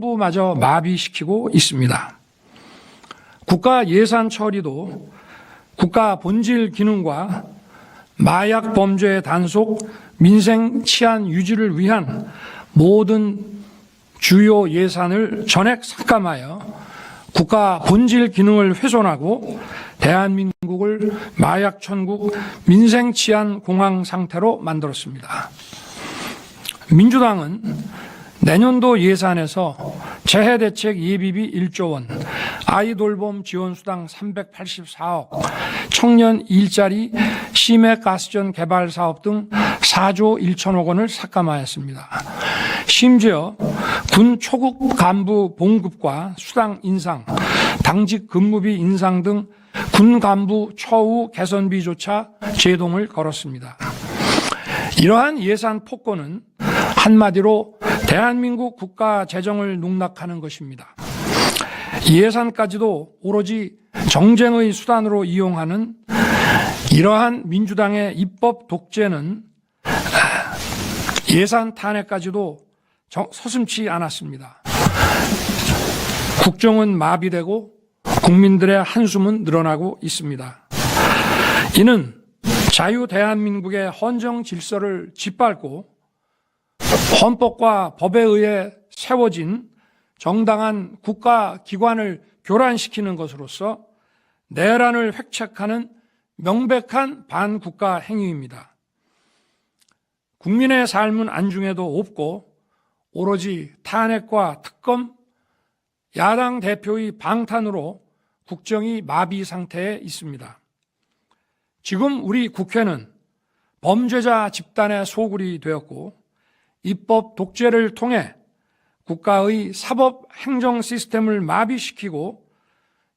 부마저 마비시키고 있습니다. 국가 예산 처리도 국가 본질 기능과 마약 범죄 단속, 민생 치안 유지를 위한 모든 주요 예산을 전액 삭감하여 국가 본질 기능을 훼손하고 대한민국을 마약 천국 민생 치안 공황 상태로 만들었습니다. 민주당은 내년도 예산에서 재해대책 예비비 1조 원, 아이 돌봄 지원 수당 384억, 청년 일자리 심해 가스전 개발 사업 등 4조 1천억 원을 삭감하였습니다. 심지어 군 초급 간부 봉급과 수당 인상, 당직 근무비 인상 등 군 간부 처우 개선비조차 제동을 걸었습니다. 이러한 예산 폭거는 한마디로 대한민국 국가 재정을 농락하는 것입니다. 예산까지도 오로지 정쟁의 수단으로 이용하는 이러한 민주당의 입법 독재는 예산 탄핵까지도 서슴치 않았습니다. 국정은 마비되고 국민들의 한숨은 늘어나고 있습니다. 이는 자유 대한민국의 헌정 질서를 짓밟고 헌법과 법에 의해 세워진 정당한 국가 기관을 교란시키는 것으로서 내란을 획책하는 명백한 반국가 행위입니다. 국민의 삶은 안중에도 없고 오로지 탄핵과 특검, 야당 대표의 방탄으로 국정이 마비 상태에 있습니다. 지금 우리 국회는 범죄자 집단의 소굴이 되었고 입법 독재를 통해 국가의 사법 행정 시스템을 마비시키고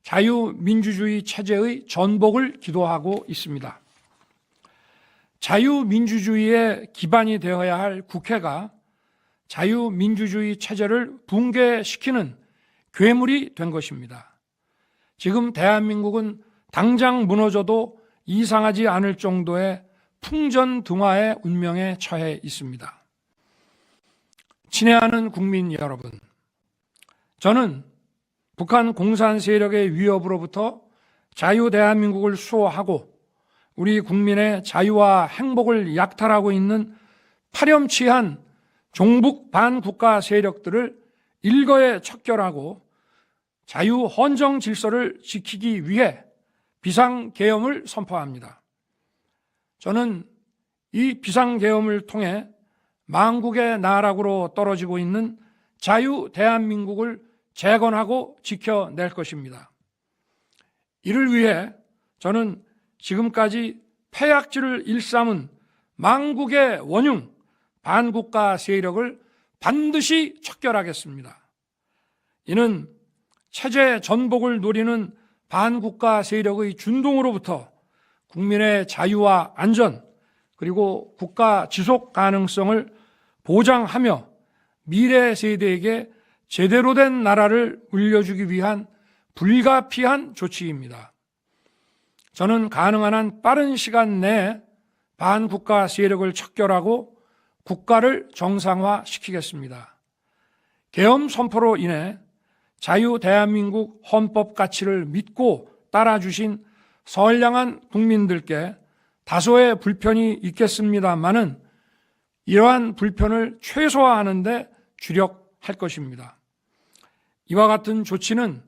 자유민주주의 체제의 전복을 기도하고 있습니다. 자유민주주의의 기반이 되어야 할 국회가 자유민주주의 체제를 붕괴시키는 괴물이 된 것입니다. 지금 대한민국은 당장 무너져도 이상하지 않을 정도의 풍전등화의 운명에 처해 있습니다. 친애하는 국민 여러분, 저는 북한 공산 세력의 위협으로부터 자유 대한민국을 수호하고 우리 국민의 자유와 행복을 약탈하고 있는 파렴치한 종북 반국가 세력들을 일거에 척결하고 자유 헌정 질서를 지키기 위해 비상계엄을 선포합니다. 저는 이 비상계엄을 통해 망국의 나락으로 떨어지고 있는 자유 대한민국을 재건하고 지켜낼 것입니다. 이를 위해 저는 지금까지 폐약질을 일삼은 망국의 원흉, 반국가 세력을 반드시 척결하겠습니다. 이는 체제 전복을 노리는 반국가 세력의 준동으로부터 국민의 자유와 안전, 그리고 국가 지속 가능성을 보장하며 미래 세대에게 제대로 된 나라를 물려주기 위한 불가피한 조치입니다. 저는 가능한 한 빠른 시간 내에 반국가 세력을 척결하고 국가를 정상화시키겠습니다. 계엄 선포로 인해 자유 대한민국 헌법 가치를 믿고 따라주신 선량한 국민들께 다소의 불편이 있겠습니다만은 이러한 불편을 최소화하는데 주력할 것입니다. 이와 같은 조치는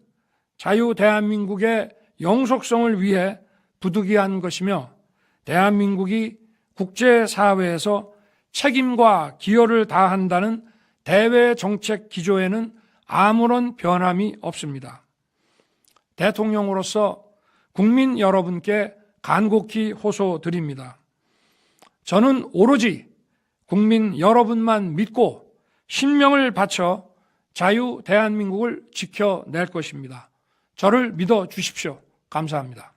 자유 대한민국의 영속성을 위해 부득이한 것이며 대한민국이 국제사회에서 책임과 기여를 다한다는 대외 정책 기조에는 아무런 변함이 없습니다. 대통령으로서 국민 여러분께 간곡히 호소드립니다. 저는 오로지 국민 여러분만 믿고 신명을 바쳐 자유 대한민국을 지켜낼 것입니다. 저를 믿어 주십시오. 감사합니다.